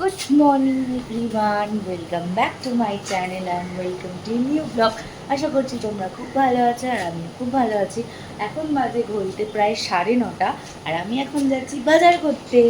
Good morning everyone welcome back to my channel and welcome to new blog আশা করছি তোমরা খুব ভালো আছো আর আমি খুব ভালো আছি। এখন বাজে ঘড়িতে প্রায় সাড়ে নটা আর আমি এখন যাচ্ছি বাজার করতে।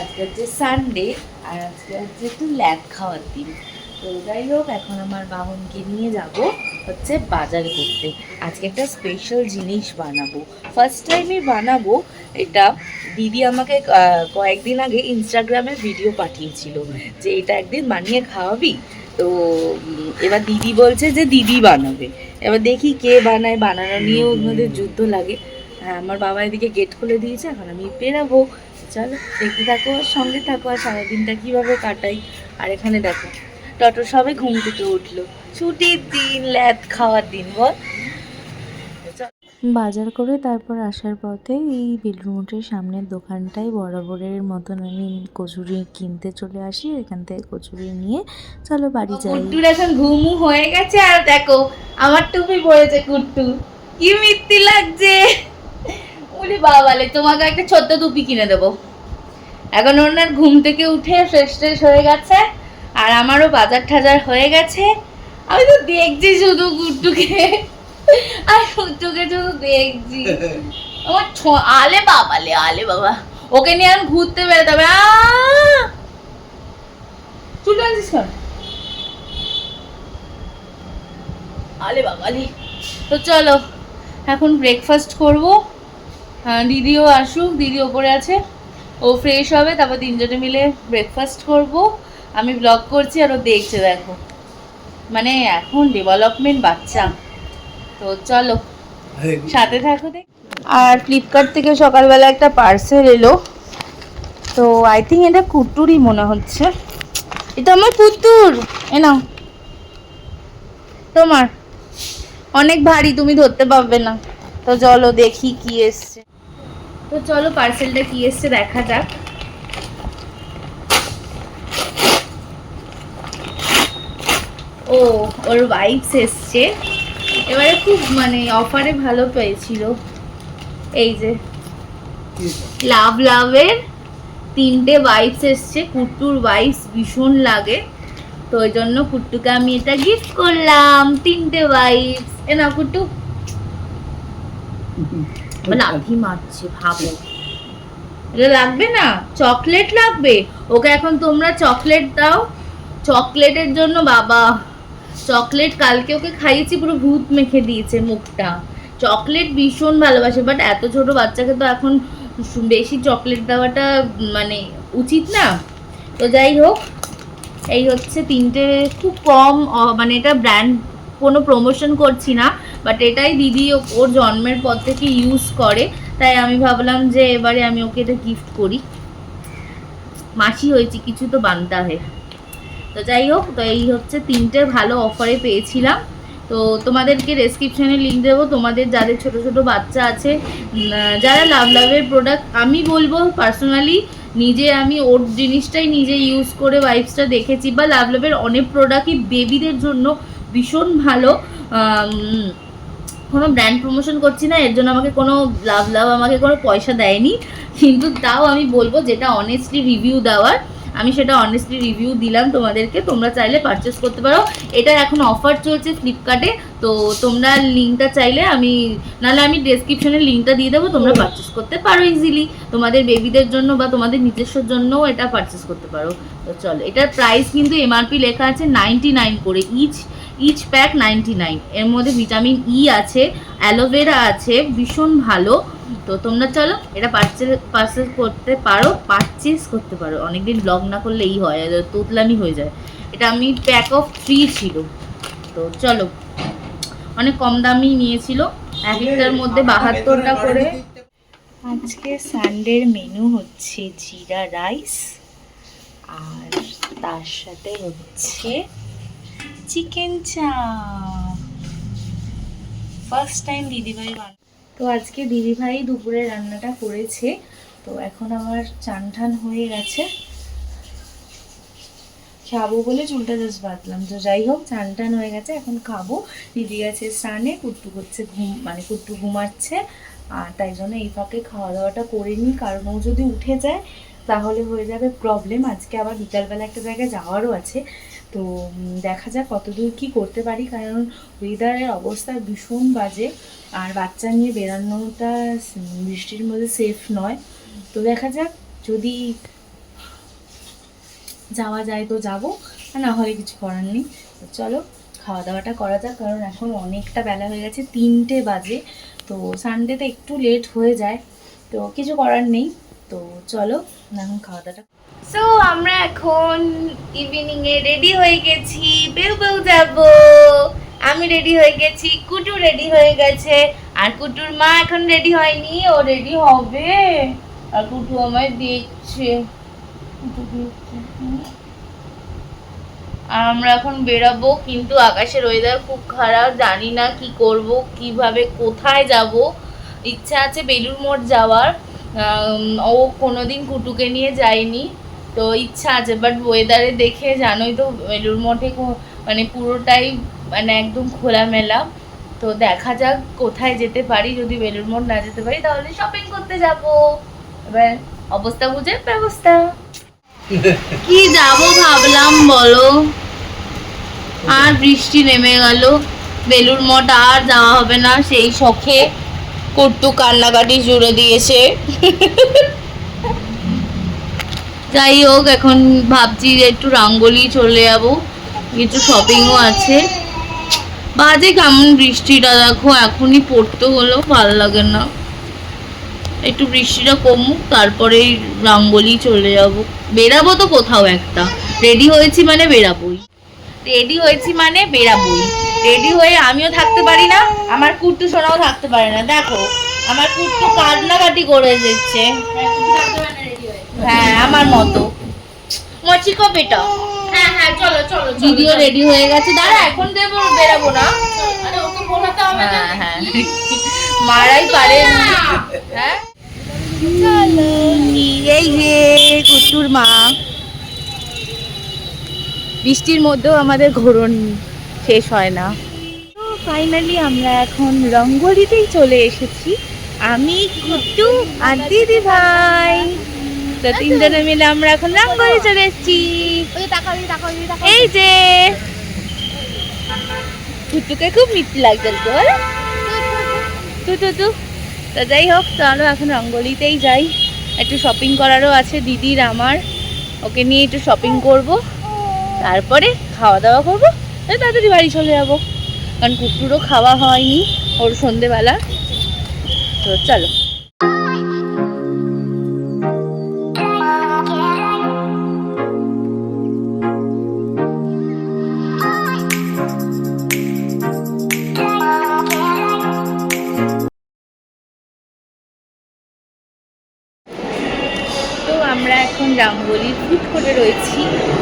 আজকে হচ্ছে সানডে আর আজকে হচ্ছে একটু ল্যাব খাওয়ার দিন। তো যাই হোক, এখন আমার বাহনকে নিয়ে যাব হচ্ছে বাজার করতে। আজকে একটা স্পেশাল জিনিস বানাবো। ফার্স্ট টাইমই বানাবো এটা। দিদি আমাকে কয়েকদিন আগে ইনস্টাগ্রামে ভিডিও পাঠিয়েছিল যে এটা একদিন বানিয়ে খাওয়াবি। তো এবার দিদি বলছে যে দিদি বানাবে। এবার দেখি কে বানায়, বানানো নিয়েও ওদের যুদ্ধ লাগে। হ্যাঁ আমার বাবা এদিকে গেট খুলে দিয়েছে, এখন আমি বেরাবো চলো, দেখতে থাকো, সঙ্গে থাকো, আর সারাদিনটা কীভাবে কাটাই। আর এখানে দেখো টটো সবে ঘুম থেকে উঠল। ছুটির দিন ল্যাদ খাওয়ার দিন বল। বাজার করে তারপর আসার পথে এই বেলুমুটের সামনের দোকানটাই বরাবরের মতন আমি কচুরি কিনতে চলে আসি। এখান থেকে কচুরি নিয়ে চলো বাড়ি যাই। কুট্টুর এখন ঘুমু হয়ে গেছে আর দেখো আমার টুপি পড়েছে কুট্টু। কি মিত্তি লাগছে। বলি বাবালে তোমাকে একটা ছোট্ট টুপি কিনে দেবো। এখন ওনার ঘুম থেকে উঠে ফ্রেশ ট্রেশ হয়ে গেছে। আর আমারও বাজার ঠাজার হয়ে গেছে। আমি তো দেখছি শুধু কুট্টুকে আর কুট্টুকে শুধু দেখছি। আমার আলে বাবালে আলে বাবা। ওকে নিয়ে আমি ঘুরতে বেরোতে হবে! চুল আনছিস কেন? আলে বাবালি তো চলো, এখন ব্রেকফাস্ট করব। দিদিও আসুক, দিদি ওপরে আছে। ও ফ্রেশ হবে, তারপর তিনজনে মিলে ব্রেকফাস্ট করব। আমি ব্লগ করছি আর ও দেখছে দেখো। মানে এখন ডেভেলপমেন্ট বাচ্চা। তো চলো সাথে থাকো দেখ আর ফ্লিপকার্ট থেকে সকালবেলা একটা পার্সেল এলো। তো আই থিঙ্ক এটা কুট্টুরই মনে হচ্ছে। এটা আমার কুট্টুর। এ নাও। তোমার। অনেক ভারী তুমি ধরতে পারবে না। তো চলো দেখি কি এসছে। তো চলো পার্সেলটা কি এসছে দেখা যাক। ও, ওর ওয়াইফস এসছে। এবারে খুব মানে অফারে ভালো পেয়েছিল। এই যে, লাভ লাভের তিনটে ওয়াইফস এসছে, কুট্টুর ওয়াইফস ভীষণ লাগে। তো ওই জন্য কুট্টুকে আমি এটা গিফট করলাম, তিনটে ওয়াইফস এ না, কুট্টু। লাঠি মারছে, ভাবো। এটা লাগবে না? চকলেট লাগবে? ওকে এখন তোমরা চকলেট দাও। চকলেটের জন্য বাবা চকলেট কালকে ওকে খাইয়েছি, পুরো ভূত মেখে দিয়েছে মুখটা। চকলেট ভীষণ ভালোবাসে বাট এত ছোট বাচ্চাকে তো এখন বেশি চকলেট দেওয়াটা মানে উচিত না। তো যাই হোক, এই হচ্ছে তিনটে খুব কম মানে এটা ব্র্যান্ড কোনো প্রমোশন করছি না বাট এটাই দিদি ওর জন্মের পর থেকে ইউজ করে। তাই আমি ভাবলাম যে এবারে আমি ওকে এটা গিফট করি। মাসি হয়েছে, কিছু তো বানতে হয়। তো যাই হোক, তো এই হচ্ছে তিনটে ভালো অফারে পেয়েছিলাম। তো তোমাদেরকে ডেসক্রিপশনে লিঙ্ক দেবো। তোমাদের যাদের ছোট ছোট বাচ্চা আছে যারা লাভ লাভের প্রোডাক্ট আমি বলব পার্সোনালি নিজে আমি ওর জিনিসটাই নিজে ইউজ করে ওয়াইফসটা দেখেছি। বা লাভ লাভের অনেক প্রোডাক্টই বেবিদের জন্য ভীষণ ভালো। কোনো ব্র্যান্ড প্রমোশন করছি না, এর জন্য আমাকে কোনো লাভ লাভ আমাকে কোনো পয়সা দেয়নি। কিন্তু তাও আমি বলব যেটা অনেস্টলি রিভিউ দেওয়ার আমি সেটা অনেস্টলি রিভিউ দিলাম তোমাদেরকে তোমরা চাইলে পারচেস করতে পারো। এটা এখন অফার চলছে ফ্লিপকার্টে তো তোমরা লিঙ্কটা চাইলে আমি নাহলে আমি ডেসক্রিপশনে লিঙ্কটা দিয়ে দেবো তোমরা পারচেস করতে পারো ইজিলি তোমাদের বেবিদের জন্য বা তোমাদের নিজস্বর জন্যও এটা পারচেস করতে পারো। তো চলো এটার প্রাইস কিন্তু এমআরপি লেখা আছে নাইনটি নাইন করে each each pack ninety nine এর মধ্যে ভিটামিন ই আছে অ্যালোভেরা আছে ভীষণ ভালো। তো তোমরা চলো, এটা পার্সেল পার্সেল করতে পারো পারচেস করতে পারো। অনেকদিন ব্লগ না করলে এই হয় তোতলামি হয়ে যায়। এটা আমি প্যাক অফ থ্রি ছিল। তো চলো, অনেক কম দামি নিয়েছিল। এক একটার মধ্যে বাহাত্তরটা করে। আজকে সানডের মেনু হচ্ছে জিরা রাইস, আর তার সাথে হচ্ছে চিকেন চাপ। ফার্স্ট টাইম দিদিভাই তো আজকে দিদিভাই দুপুরে রান্নাটা করেছে। তো এখন আমার চান ঠান হয়ে গেছে। খাব বলে চুলটা জাস্ট বাঁধলাম। তো যাই হোক চান টান হয়ে গেছে, এখন খাব। দিদি গেছে স্নানে, কুট্টু করছে ঘুম মানে কুট্টু ঘুমাচ্ছে। আর তাই জন্য এই ফাঁকে খাওয়া দাওয়াটা করে নিই, কারণ ও যদি উঠে যায়, তাহলে হয়ে যাবে প্রবলেম আজকে আবার বিকালবেলা একটা জায়গায় যাওয়ারও আছে। তো দেখা যাক কতদূর কি করতে পারি। কারণ ওয়েদারের অবস্থা ভীষণ বাজে আর বাচ্চা নিয়ে বেরানোটা বৃষ্টির মধ্যে সেফ নয়। তো দেখা যাক, যদি যাওয়া যায় তো যাব, আর না হলে কিছু করার নেই। চলো খাওয়া দাওয়াটা করা যাক, কারণ এখন অনেকটা বেলা হয়ে গেছে, তিনটে বাজে। তো সানডেতে একটু লেট হয়ে যায়। তো কিছু করার নেই। তো চলো, এখন খাওয়া দাওয়াটা সো আমরা এখন ইভিনিং এ রেডি হয়ে গেছি, বেউ বেউ যাব। আমি রেডি হয়ে গেছি, কুটু রেডি হয়ে গেছে। আর কুটুর মা এখন রেডি হয়নি, ও রেডি হবে। আর কুটু আমায় দেখছে। আর আমরা এখন বেরাবো, কিন্তু আকাশের ওয়েদার খুব খারাপ, জানি না কি করব, কীভাবে কোথায় যাব। ইচ্ছা আছে বেলুর মোড় যাওয়ার। ও কোনোদিন কুটুকে নিয়ে যায়নি। তো ইচ্ছা আছে বাট ওয়েদারে দেখে জানোই তো বেলুর মঠে মানে পুরোটাই মানে একদম খোলামেলা। তো দেখা যাক কোথায় যেতে পারি যদি বেলুর মঠ না যেতে পারি তাহলে শপিং করতে যাব। এবার অবস্থা বুঝে ব্যবস্থা। কি যাব ভাবলাম বলো? আর বৃষ্টি নেমে গেল। বেলুর মঠ আর যাওয়া হবে না সেই শখে। কট্টু কান্নাকাটি জুড়ে দিয়েছে। যাই হোক, এখন ভাবছি যে একটু রাঙ্গলি চলে যাব। কিছু শপিংও আছে। বাজে কেমন বৃষ্টিটা, দেখো এখনই পড়তে হলো, ভালো লাগে না। একটু বৃষ্টিটা কমুক, তারপরেই রাঙ্গলি চলে যাব। বেরাবো তো কোথাও একটা। রেডি হয়েছি মানে বেরাবোই। রেডি হয়েছি মানে বেরাবোই। রেডি হয়ে আমিও থাকতে পারি না আমার কুট্টু সোনাও থাকতে পারে না। দেখো আমার কুট্টু কান্নাকাটি করে দিচ্ছে। হ্যাঁ আমার মতো। মচি কপেটা হ্যাঁ হ্যাঁ চলো চলো দিদিও রেডি হয়ে গেছে। দাঁড়া এখন দেবো বেরাবো না। হ্যাঁ হ্যাঁ। মারাই পারে হ্যাঁ? এই যে কুট্টুর মা। বৃষ্টির মধ্যেও আমাদের ঘোরন শেষ হয় না। তো ফাইনালি আমরা এখন রঙ্গলিতেই চলে এসেছি। আমি কুট্টু আর দিদি ভাই। তো তিনজনে মিলে আমরা এখন রঙ্গলি চলে এসেছি। এই যে। কুট্টুকে খুব মিষ্টি লাগছে তো বলো? তু তু তু। তো যাই হোক চলো এখন রঙ্গলিতেই যাই। একটু শপিং করারও আছে দিদির আমার। ওকে নিয়ে একটু শপিং করব। তারপরে খাওয়া দাওয়া করব। তাড়াতাড়ি বাড়ি চলে যাব। কারণ কুকুরও খাওয়া হয়নি, ওর সন্ধেবেলা। তো চলো। আমরা এখন রাঙ্গলি ফুট করে রয়েছি।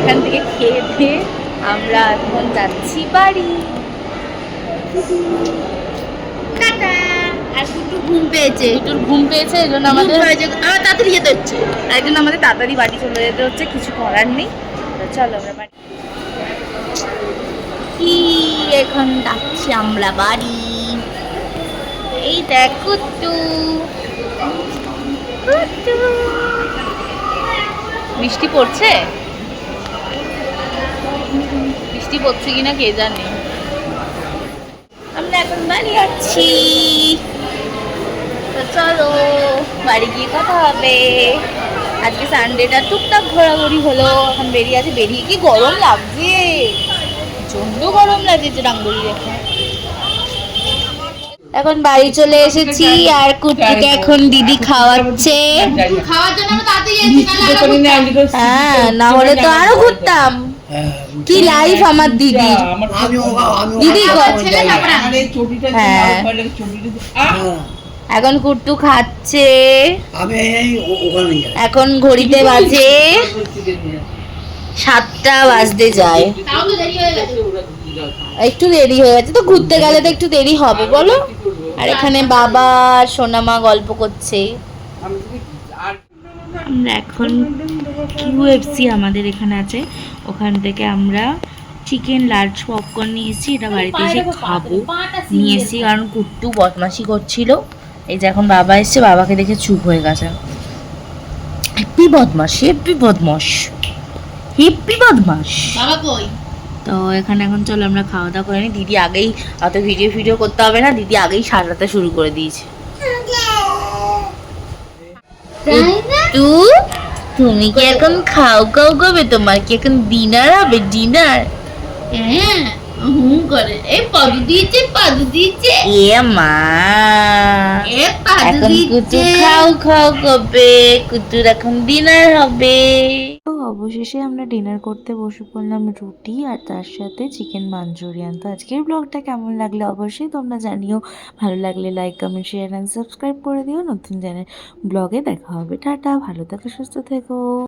এখান থেকে খেয়ে দিয়ে আমরা এখন যাচ্ছি বাড়ি। আর একটু ঘুম পেয়েছে। একটু ঘুম পেয়েছে এই জন্য আমাদের আমার তাড়াতাড়ি যেতে হচ্ছে। তাই জন্য আমাদের তাড়াতাড়ি বাড়ি চলে যেতে হচ্ছে কিছু করার নেই। তো চলো আমরা বাড়ি কি এখন যাচ্ছি আমরা বাড়ি? এই দেখ কুট্টু কুট্টু। বৃষ্টি পড়ছে? বৃষ্টি পড়ছে কিনা কে জানে? আমরা এখন বাড়ি যাচ্ছি। তো চলো বাড়ি গিয়ে কথা হবে। আজকে সানডেটা টুকটাক ঘোরাঘুরি হলো। এখন বেরিয়ে আছে। বেরিয়ে কি গরম লাগছে? প্রচণ্ড গরম লাগছে যে ডাঙ্গুলি রেখে এখন বাড়ি চলে এসেছি আর কুট্টুকে এখন দিদি খাওয়াচ্ছে। খাওয়ার জন্য আমি তাড়াতাড়ি এসেছি হ্যাঁ না হলে তো আরও ঘুরতাম। কি লাইফ আমার দিদির দিদি হ্যাঁ। এখন কুট্টু খাচ্ছে। এখন ঘড়িতে বাজে সাতটা বাজতে যায়। তাও তো দেরি হয়ে গেছে। একটু দেরি হয়ে গেছে তো ঘুরতে গেলে তো একটু দেরি হবে বলো। আর এখানে বাবা আর সোনামা গল্প করছে। আমরা এখন কিউএফসি আমাদের এখানে আছে। ওখান থেকে আমরা চিকেন লার্জ পপকর্ন নিয়েছি এটা বাড়িতে এসে খাব। নিয়ে এসেছি কারণ কুট্টু বদমাশি করছিল। এই যে এখন বাবা এসছে বাবাকে দেখে চুপ হয়ে গেছে। হেপি বদমাস হেপি বদমাস হেপি বদমাস বাবা কই? তো এখানে এখন চলো আমরা খাওয়া দাওয়া করে নিই দিদি আগেই অত ভিডিও ভিডিও করতে হবে না দিদি আগেই সাজাতে শুরু করে দিয়েছে। তুমি কি এখন খাও খাও করবে তোমার কি এখন ডিনার হবে ডিনার হ্যাঁ হুম করে। এই পাদু দিয়েছে পাদু দিয়েছে। এ মা। এ পাদু এখন দিয়েছে। খাও খাও করবে কুতুর এখন ডিনার হবে। অবশেষে আমরা ডিনার করতে বসে পড়লাম রুটি আর তার সাথে চিকেন মাঞ্চুরিয়ান তো আজকের ব্লগটা কেমন লাগলে অবশ্যই তোমরা জানিও। ভালো লাগলে like comment share and subscribe করে দিও। নতুন চ্যানেল ব্লগে দেখা হবে। টাটা, ভালো থেকো, সুস্থ থেকো।